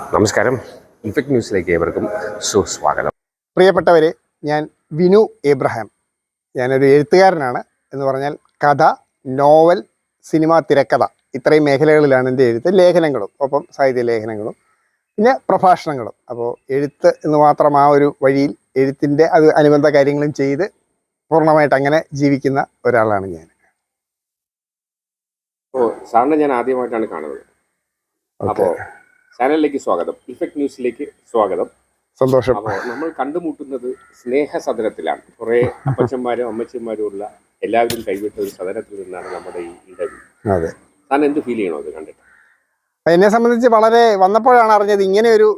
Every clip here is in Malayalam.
നമസ്കാരം. ഇൻഫെക്ട് ന്യൂസിലേക്ക് ഏവർക്കും സുസ്വാഗതം. പ്രിയപ്പെട്ടവരെ ഞാൻ വിനു എബ്രഹാം ഞാനൊരു എഴുത്തുകാരനാണ് എന്ന് പറഞ്ഞാൽ കഥ നോവൽ സിനിമ തിരക്കഥ ഇത്രയും മേഖലകളിലാണ് എന്റെ എഴുത്ത്. ലേഖനങ്ങളും ഒപ്പം സാഹിത്യ ലേഖനങ്ങളും പിന്നെ പ്രഭാഷണങ്ങളും. അപ്പോൾ എഴുത്ത് എന്ന് മാത്രം ആ ഒരു വഴിയിൽ എഴുത്തിന്റെ അത് അനുബന്ധ കാര്യങ്ങളും ചെയ്ത് പൂർണമായിട്ട് അങ്ങനെ ജീവിക്കുന്ന ഒരാളാണ് ഞാൻ. ഓ സാറിനെ ഞാൻ ആദ്യമായിട്ടാണ് കാണുന്നത്. അപ്പോൾ ചാനലിലേക്ക് സ്വാഗതം. ഇഫക്ട് ന്യൂസിലേക്ക് സ്വാഗതം. സന്തോഷം. നമ്മൾ കണ്ടുമുട്ടുന്നത് സ്നേഹ സദനത്തിലാണ് കുറെ അപ്പച്ചന്മാരും അമ്മച്ചന്മാരും ഉള്ള എല്ലാവരും കൈവിട്ട ഒരു സദനത്തിൽ നിന്നാണ് നമ്മുടെ ഈ ഇന്റർവ്യൂ അതെ. താൻ എന്ത് ഫീൽ ചെയ്യണോ അത് കണ്ടിട്ട്? എന്നെ സംബന്ധിച്ച് വളരെ വന്നപ്പോഴാണ് അറിഞ്ഞത് ഇങ്ങനെ ഒരു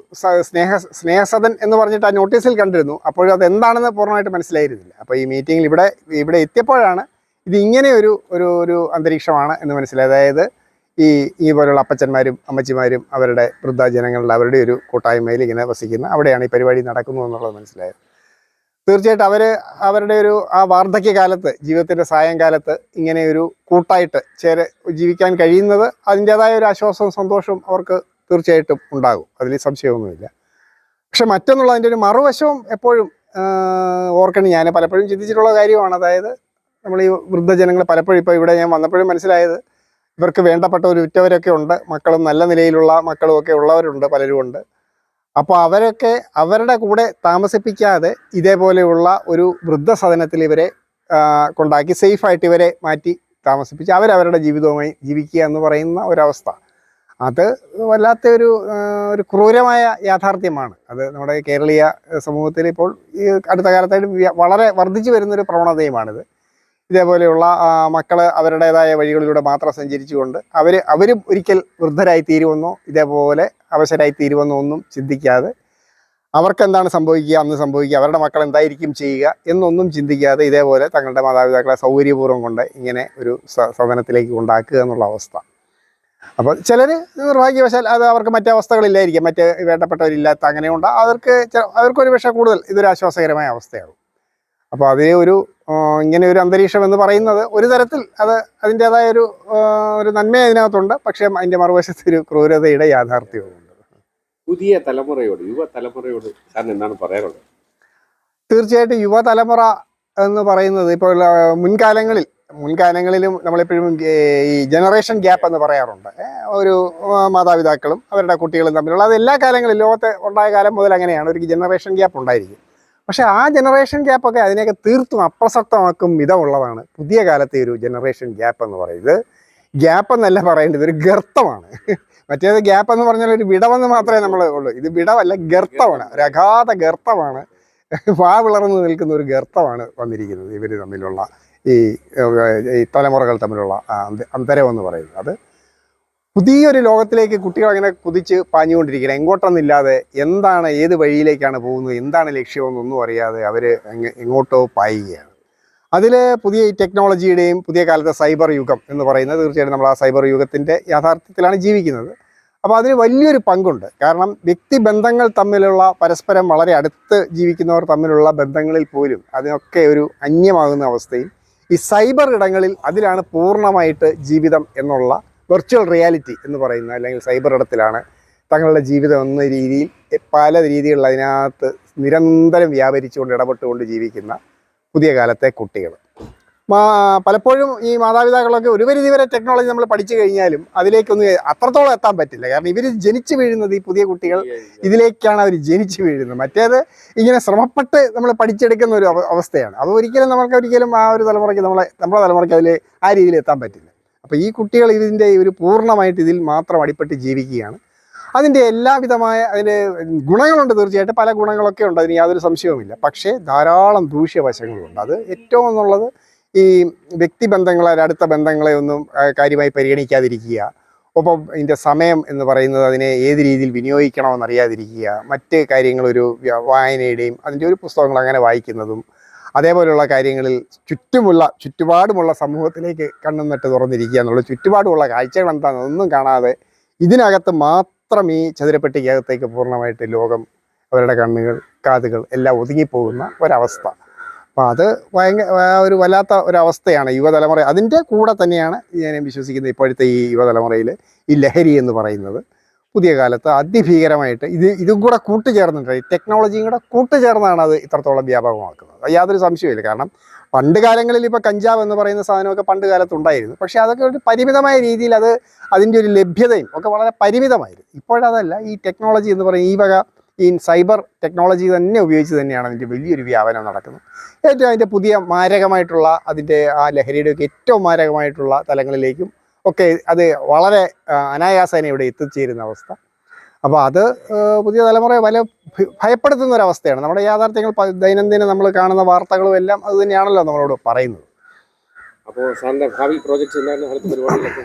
സ്നേഹ സ്നേഹസദൻ എന്ന് പറഞ്ഞിട്ട് ആ നോട്ടീസിൽ കണ്ടിരുന്നു. അപ്പോഴും അത് എന്താണെന്ന് പൂർണമായിട്ട് മനസ്സിലായിരുന്നില്ല. അപ്പോൾ ഈ മീറ്റിങ്ങിൽ ഇവിടെ ഇവിടെ എത്തിയപ്പോഴാണ് ഇത് ഇങ്ങനെ ഒരു ഒരു ഒരു അന്തരീക്ഷമാണ് എന്ന് മനസ്സിലായത്. അതായത് ഈ ഈ പോലുള്ള അപ്പച്ചന്മാരും അമ്മച്ചിമാരും അവരുടെ വൃദ്ധജനങ്ങളുടെ അവരുടെ ഒരു കൂട്ടായ്മയിൽ ഇങ്ങനെ വസിക്കുന്ന അവിടെയാണ് ഈ പരിപാടി നടക്കുന്നു എന്നുള്ളത് മനസ്സിലായത്. തീർച്ചയായിട്ടും അവർ അവരുടെ ഒരു ആ വാർദ്ധക്യകാലത്ത് ജീവിതത്തിന്റെ സായംകാലത്ത് ഇങ്ങനെ ഒരു കൂട്ടായിട്ട് ചേര ജീവിക്കാൻ കഴിയുന്നത് അതിന്റേതായ ഒരു ആശ്വാസവും സന്തോഷവും അവർക്ക് തീർച്ചയായിട്ടും ഉണ്ടാകും. അതിൽ സംശയമൊന്നുമില്ല. പക്ഷെ മറ്റൊന്നുള്ള അതിന്റെ ഒരു മറുവശവും എപ്പോഴും ഓർക്കണം. ഞാൻ പലപ്പോഴും ചിന്തിച്ചിട്ടുള്ള കാര്യമാണ്. അതായത് നമ്മൾ ഈ വൃദ്ധജനങ്ങൾ പലപ്പോഴും ഇപ്പോൾ ഇവിടെ ഞാൻ വന്നപ്പോഴും മനസ്സിലായത് ഇവർക്ക് വേണ്ടപ്പെട്ട ഒരു ഉറ്റവരൊക്കെ ഉണ്ട്. മക്കളും നല്ല നിലയിലുള്ള മക്കളും ഒക്കെ ഉള്ളവരുണ്ട് പലരും ഉണ്ട്. അപ്പോൾ അവരൊക്കെ അവരുടെ കൂടെ താമസിപ്പിക്കാതെ ഇതേപോലെയുള്ള ഒരു വൃദ്ധസദനത്തിൽ ഇവരെ കൊണ്ടാക്കി സേഫായിട്ട് ഇവരെ മാറ്റി താമസിപ്പിച്ച് അവരവരുടെ ജീവിതവുമായി ജീവിക്കുക എന്ന് പറയുന്ന ഒരവസ്ഥ. അത് വല്ലാത്ത ഒരു ഒരു ക്രൂരമായ യാഥാർത്ഥ്യമാണ്. അത് നമ്മുടെ കേരളീയ സമൂഹത്തിൽ ഇപ്പോൾ ഈ അടുത്ത കാലത്തായിട്ട് വളരെ വർദ്ധിച്ചു വരുന്നൊരു പ്രവണതയുമാണിത്. ഇതേപോലെയുള്ള മക്കൾ അവരുടേതായ വഴികളിലൂടെ മാത്രം സഞ്ചരിച്ചുകൊണ്ട് അവർ അവരും ഒരിക്കൽ വൃദ്ധരായി തീരുമെന്നോ ഇതേപോലെ അവശരായി തീരുമെന്നോ ഒന്നും ചിന്തിക്കാതെ അവർക്കെന്താണ് സംഭവിക്കുക അന്ന് സംഭവിക്കുക അവരുടെ മക്കൾ എന്തായിരിക്കും ചെയ്യുക എന്നൊന്നും ചിന്തിക്കാതെ ഇതേപോലെ തങ്ങളുടെ മാതാപിതാക്കളെ സൗകര്യപൂർവം കൊണ്ട് ഇങ്ങനെ ഒരു സദനത്തിലേക്ക് കൊണ്ടാക്കുക എന്നുള്ള അവസ്ഥ. അപ്പോൾ ചിലർ നിർഭാഗ്യവശാൽ അത് അവർക്ക് മറ്റേ അവസ്ഥകളില്ലായിരിക്കും. മറ്റ് വേണ്ടപ്പെട്ടവരില്ലാത്ത അങ്ങനെയുണ്ട്. അവർക്ക് അവർക്ക് അവർക്കൊരു പക്ഷേ കൂടുതൽ ഇതൊരു ആശ്വാസകരമായ അവസ്ഥയാകും. അപ്പോൾ അതേ ഒരു ഇങ്ങനെ ഒരു അന്തരീക്ഷം എന്ന് പറയുന്നത് ഒരു തരത്തിൽ അത് അതിന്റെതായ ഒരു ഒരു നന്മ അതിനകത്തുണ്ട്. പക്ഷേ അതിന്റെ മറുവശത്ത് ഒരു ക്രൂരതയുടെ യാഥാർത്ഥ്യവുമുണ്ട്. പുതിയ തലമുറയോട് യുവ തലമുറയോട് സാറിന് എന്താണ് പറയാനുള്ളത്? തീർച്ചയായിട്ടും യുവതലമുറ എന്ന് പറയുന്നത് ഇപ്പോൾ മുൻകാലങ്ങളിൽ മുൻകാലങ്ങളിലും നമ്മളെപ്പോഴും ഈ ജനറേഷൻ ഗ്യാപ്പ് എന്ന് പറയാറുണ്ട്. ഒരു മാതാപിതാക്കളും അവരുടെ കുട്ടികളും തമ്മിലുള്ള അത് എല്ലാ കാലങ്ങളിലും ലോകത്തെ ഉണ്ടായ കാലം മുതൽ അങ്ങനെയാണ്. ഒരു ജനറേഷൻ ഗ്യാപ്പ് ഉണ്ടായിരിക്കും. പക്ഷേ ആ ജനറേഷൻ ഗ്യാപ്പൊക്കെ അതിനെയൊക്കെ തീർത്തും അപ്രസക്തമാക്കും വിധമുള്ളതാണ്. പുതിയ കാലത്തെ ഒരു ജനറേഷൻ ഗ്യാപ്പ് എന്ന് പറയുന്നത് ഗ്യാപ്പ് എന്നല്ല പറയേണ്ടത് ഒരു ഗർത്തമാണ്. മറ്റേത് ഗ്യാപ്പ് എന്ന് പറഞ്ഞാൽ ഒരു വിടവെന്ന് മാത്രമേ നമ്മൾ ഉള്ളൂ. ഇത് വിടവല്ല ഗർത്തമാണ്. ഒരു അഗാധ ഗർത്തമാണ്. വാ വിളർന്നു നിൽക്കുന്ന ഒരു ഗർത്തമാണ് വന്നിരിക്കുന്നത് ഇവർ തമ്മിലുള്ള ഈ തലമുറകൾ തമ്മിലുള്ള അന്തരം എന്ന് പറയുന്നത്. അത് പുതിയൊരു ലോകത്തിലേക്ക് കുട്ടികൾ അങ്ങനെ കുതിച്ച് പാഞ്ഞുകൊണ്ടിരിക്കുകയാണ്. എങ്ങോട്ടൊന്നില്ലാതെ എന്താണ് ഏത് വഴിയിലേക്കാണ് പോകുന്നത് എന്താണ് ലക്ഷ്യമെന്നൊന്നും അറിയാതെ അവർ എങ്ങോട്ടോ പായുകയാണ്. അതിൽ പുതിയ ഈ ടെക്നോളജിയുടെയും പുതിയ കാലത്തെ സൈബർ യുഗം എന്ന് പറയുന്നത് തീർച്ചയായിട്ടും നമ്മൾ ആ സൈബർ യുഗത്തിന്റെ യാഥാർത്ഥ്യത്തിലാണ് ജീവിക്കുന്നത്. അപ്പോൾ അതിന് വലിയൊരു പങ്കുണ്ട്. കാരണം വ്യക്തിബന്ധങ്ങൾ തമ്മിലുള്ള പരസ്പരം വളരെ അടുത്ത് ജീവിക്കുന്നവർ തമ്മിലുള്ള ബന്ധങ്ങളിൽ പോലും അതിനൊക്കെ ഒരു അന്യമാകുന്ന അവസ്ഥയിൽ ഈ സൈബർ ഇടങ്ങളിൽ അതിലാണ് പൂർണമായിട്ട് ജീവിതം എന്നുള്ള വെർച്വൽ റിയാലിറ്റി എന്ന് പറയുന്ന അല്ലെങ്കിൽ സൈബർ ഇടത്തിലാണ് തങ്ങളുടെ ജീവിതം എന്ന രീതിയിൽ പല രീതികളിൽ അതിനകത്ത് നിരന്തരം വ്യാപരിച്ചുകൊണ്ട് ഇടപെട്ടുകൊണ്ട് ജീവിക്കുന്ന പുതിയ കാലത്തെ കുട്ടികൾ. പലപ്പോഴും ഈ മാതാപിതാക്കളൊക്കെ ഒരു പരിധി വരെ ടെക്നോളജി നമ്മൾ പഠിച്ചു കഴിഞ്ഞാലും അതിലേക്കൊന്നും അത്രത്തോളം എത്താൻ പറ്റില്ല. കാരണം ഇവർ ജനിച്ചു വീഴുന്നത് ഈ പുതിയ കുട്ടികൾ ഇതിലേക്കാണ് അവർ ജനിച്ചു വീഴുന്നത്. മറ്റേത് ഇങ്ങനെ ശ്രമപ്പെട്ട് നമ്മൾ പഠിച്ചെടുക്കുന്ന ഒരു അവ- അവസ്ഥയാണ്. അത് ഒരിക്കലും നമുക്ക് ഒരിക്കലും ആ ഒരു തലമുറയ്ക്ക് നമ്മളെ നമ്മുടെ തലമുറയ്ക്ക് അതിൽ ആ രീതിയിൽ എത്താൻ പറ്റില്ല. അപ്പോൾ ഈ കുട്ടികൾ ഇതിന്റെ ഒരു പൂർണമായിട്ട് ഇതിൽ മാത്രം അടിപ്പെട്ട് ജീവിക്കുകയാണ്. അതിന്റെ എല്ലാവിധമായ അതിന്റെ ഗുണങ്ങളുണ്ട് തീർച്ചയായിട്ടും. പല ഗുണങ്ങളൊക്കെ ഉണ്ട് അതിന് യാതൊരു സംശയവുമില്ല. പക്ഷേ ധാരാളം ദൂഷ്യവശങ്ങളുണ്ട്. അത് ഏറ്റവും എന്നുള്ളത് ഈ വ്യക്തിബന്ധങ്ങളെ അടുത്ത ബന്ധങ്ങളെ ഒന്നും കാര്യമായി പരിഗണിക്കാതിരിക്കുക. ഒപ്പം ഇതിന്റെ സമയം എന്ന് പറയുന്നത് അതിനെ ഏത് രീതിയിൽ വിനിയോഗിക്കണമെന്ന് അറിയാതിരിക്കുക. മറ്റ് കാര്യങ്ങളൊരു വ്യ- വായനയുടെയും അതിന്റെ ഒരു പുസ്തകങ്ങൾ അങ്ങനെ വായിക്കുന്നതും അതേപോലെയുള്ള കാര്യങ്ങളിൽ ചുറ്റുമുള്ള ചുറ്റുപാടുമുള്ള സമൂഹത്തിലേക്ക് കണ്ണും നട്ട് തുറന്നിരിക്കുക എന്നുള്ള ചുറ്റുപാടുമുള്ള കാഴ്ചകൾ എന്താണെന്നൊന്നും കാണാതെ ഇതിനകത്ത് മാത്രം ഈ ചതുരപ്പെട്ടിക്കകത്തേക്ക് പൂർണമായിട്ട് ലോകം അവരുടെ കണ്ണുകൾ കാതുകൾ എല്ലാം ഒതുങ്ങിപ്പോകുന്ന ഒരവസ്ഥ. അപ്പം അത് ഭയങ്കര ഒരു വല്ലാത്ത ഒരവസ്ഥയാണ് യുവതലമുറ. അതിന്റെ കൂടെ തന്നെയാണ് ഞാൻ വിശ്വസിക്കുന്നത് ഇപ്പോഴത്തെ ഈ യുവതലമുറയിൽ ഈ ലഹരി എന്ന് പറയുന്നത്. പുതിയ കാലത്ത് അതിഭീകരമായിട്ട് ഇത് ഇതും കൂടെ കൂട്ടുചേർന്നിട്ട് ടെക്നോളജിയും കൂടെ കൂട്ടുചേർന്നാണ് അത് ഇത്രത്തോളം വ്യാപകമാക്കുന്നത്. യാതൊരു സംശയമില്ല കാരണം പണ്ട് കാലങ്ങളിൽ ഇപ്പോൾ കഞ്ചാവ് എന്ന് പറയുന്ന സാധനമൊക്കെ പണ്ട് കാലത്ത് ഉണ്ടായിരുന്നു. പക്ഷേ അതൊക്കെ ഒരു പരിമിതമായ രീതിയിൽ അത് അതിന്റെ ഒരു ലഭ്യതയും ഒക്കെ വളരെ പരിമിതമായിരുന്നു. ഇപ്പോഴതല്ല ഈ ടെക്നോളജി എന്ന് പറയുന്ന ഈ വക ഈ സൈബർ ടെക്നോളജി തന്നെ ഉപയോഗിച്ച് തന്നെയാണ് അതിന്റെ വലിയൊരു വ്യാപനം നടക്കുന്നത്. ഏറ്റവും അതിന്റെ പുതിയ മാരകമായിട്ടുള്ള അതിന്റെ ആ ലഹരിയുടെയൊക്കെ ഏറ്റവും മാരകമായിട്ടുള്ള തലങ്ങളിലേക്കും ഒക്കെ അത് വളരെ അനായാസേന ഇവിടെ എത്തിച്ചേരുന്ന അവസ്ഥ. അപ്പോൾ അത് പുതിയ തലമുറയെ വല ഭയപ്പെടുത്തുന്ന ഒരു അവസ്ഥയാണ് നമ്മുടെ യാഥാർത്ഥ്യങ്ങൾ ദൈനംദിന നമ്മൾ കാണുന്ന വാർത്തകളും എല്ലാം അത് തന്നെയാണല്ലോ നമ്മളോട് പറയുന്നത്. അപ്പോൾ ഭാവി പരിപാടികളൊക്കെ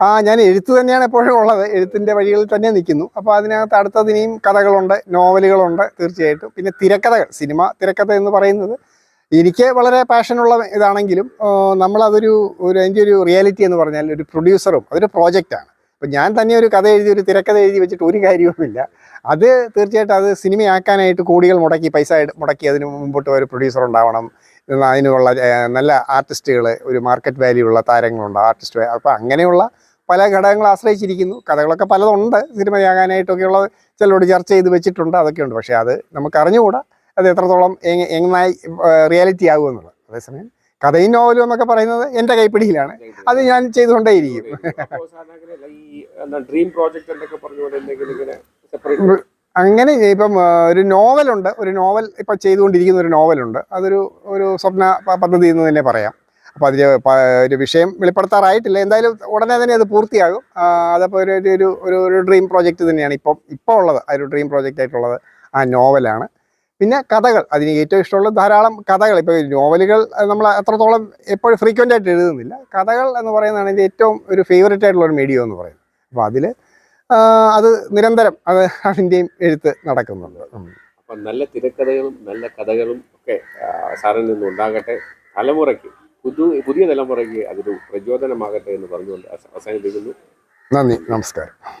ആ ഞാൻ എഴുത്ത് തന്നെയാണ് എപ്പോഴും ഉള്ളത്. എഴുത്തിന്റെ വഴികളിൽ തന്നെ നിൽക്കുന്നു. അപ്പോൾ അതിനകത്ത് അടുത്തതിനെയും കഥകളുണ്ട് നോവലുകളുണ്ട് തീർച്ചയായിട്ടും. പിന്നെ തിരക്കഥകൾ സിനിമ തിരക്കഥ എന്ന് പറയുന്നത് എനിക്ക് വളരെ പാഷനുള്ള ഇതാണെങ്കിലും നമ്മളതൊരു ഒരു അതിന്റെ ഒരു റിയാലിറ്റി എന്ന് പറഞ്ഞാൽ ഒരു പ്രൊഡ്യൂസറും അതൊരു പ്രോജക്റ്റാണ് അപ്പം ഞാൻ തന്നെ ഒരു കഥ എഴുതി ഒരു തിരക്കഥ എഴുതി വെച്ചിട്ട് ഒരു കാര്യവുമില്ല. അത് തീർച്ചയായിട്ടും അത് സിനിമയാക്കാനായിട്ട് കോടികൾ മുടക്കി പൈസ മുടക്കി അതിന് മുമ്പോട്ട് ഒരു പ്രൊഡ്യൂസർ ഉണ്ടാവണം. അതിനുള്ള നല്ല ആർട്ടിസ്റ്റുകൾ ഒരു മാർക്കറ്റ് വാല്യൂ ഉള്ള താരങ്ങളുണ്ട് ആർട്ടിസ്റ്റ് അപ്പോൾ അങ്ങനെയുള്ള പല ഘടകങ്ങൾ ആശ്രയിച്ചിരിക്കുന്നു. കഥകളൊക്കെ പലതുണ്ട് സിനിമയാകാനായിട്ടൊക്കെയുള്ള ചിലരോട് ചർച്ച ചെയ്ത് വെച്ചിട്ടുണ്ട് അതൊക്കെയുണ്ട്. പക്ഷേ അത് നമുക്ക് അറിഞ്ഞുകൂടാ അത് എത്രത്തോളം എങ് എങ്ങനായി റിയാലിറ്റി ആകുമെന്നുള്ളത് അതേസമയം കഥയും നോവലും എന്നൊക്കെ പറയുന്നത് എന്റെ കൈപ്പിടിയിലാണ്. അത് ഞാൻ ചെയ്തുകൊണ്ടേയിരിക്കും. അങ്ങനെ ഇപ്പം ഒരു നോവലുണ്ട് ഒരു നോവൽ ഇപ്പം ചെയ്തുകൊണ്ടിരിക്കുന്ന ഒരു നോവലുണ്ട് അതൊരു ഒരു സ്വപ്ന പദ്ധതി എന്ന് തന്നെ പറയാം. അപ്പോൾ അതിൽ ഒരു വിഷയം വെളിപ്പെടുത്താറായിട്ടില്ല. എന്തായാലും ഉടനെ തന്നെ അത് പൂർത്തിയാകും. അതപ്പോൾ ഒരു ഒരു- ഒരു ഒരു ഒരു ഡ്രീം പ്രോജക്റ്റ് തന്നെയാണ് ഇപ്പം ഇപ്പോൾ ഉള്ളത്. ആ ഒരു ഡ്രീം പ്രോജക്റ്റ് ആയിട്ടുള്ളത് ആ നോവലാണ് പിന്നെ കഥകൾ. അതിന് ഏറ്റവും ഇഷ്ടമുള്ള ധാരാളം കഥകൾ. ഇപ്പോൾ നോവലുകൾ നമ്മൾ അത്രത്തോളം എപ്പോഴും ഫ്രീക്വന്റ് ആയിട്ട് എഴുതുന്നില്ല. കഥകൾ എന്ന് പറയുന്നതാണ് എന്റെ ഏറ്റവും ഒരു ഫേവറേറ്റ് ആയിട്ടുള്ള ഒരു മീഡിയം എന്ന് പറയുന്നത്. അപ്പോൾ അതിൽ അത് നിരന്തരം അത് അതിന്റെയും എഴുത്ത് നടക്കുന്നുണ്ട്. അപ്പം നല്ല തിരക്കഥകളും നല്ല കഥകളും ഒക്കെ സാറിൽ നിന്ന് ഉണ്ടാകട്ടെ. തലമുറയ്ക്ക് പുതു പുതിയ തലമുറയ്ക്ക് അതൊരു പ്രചോദനമാകട്ടെ എന്ന് പറഞ്ഞുകൊണ്ട് അവസ- അവസാനിപ്പിക്കുന്നു. നന്ദി. നമസ്കാരം.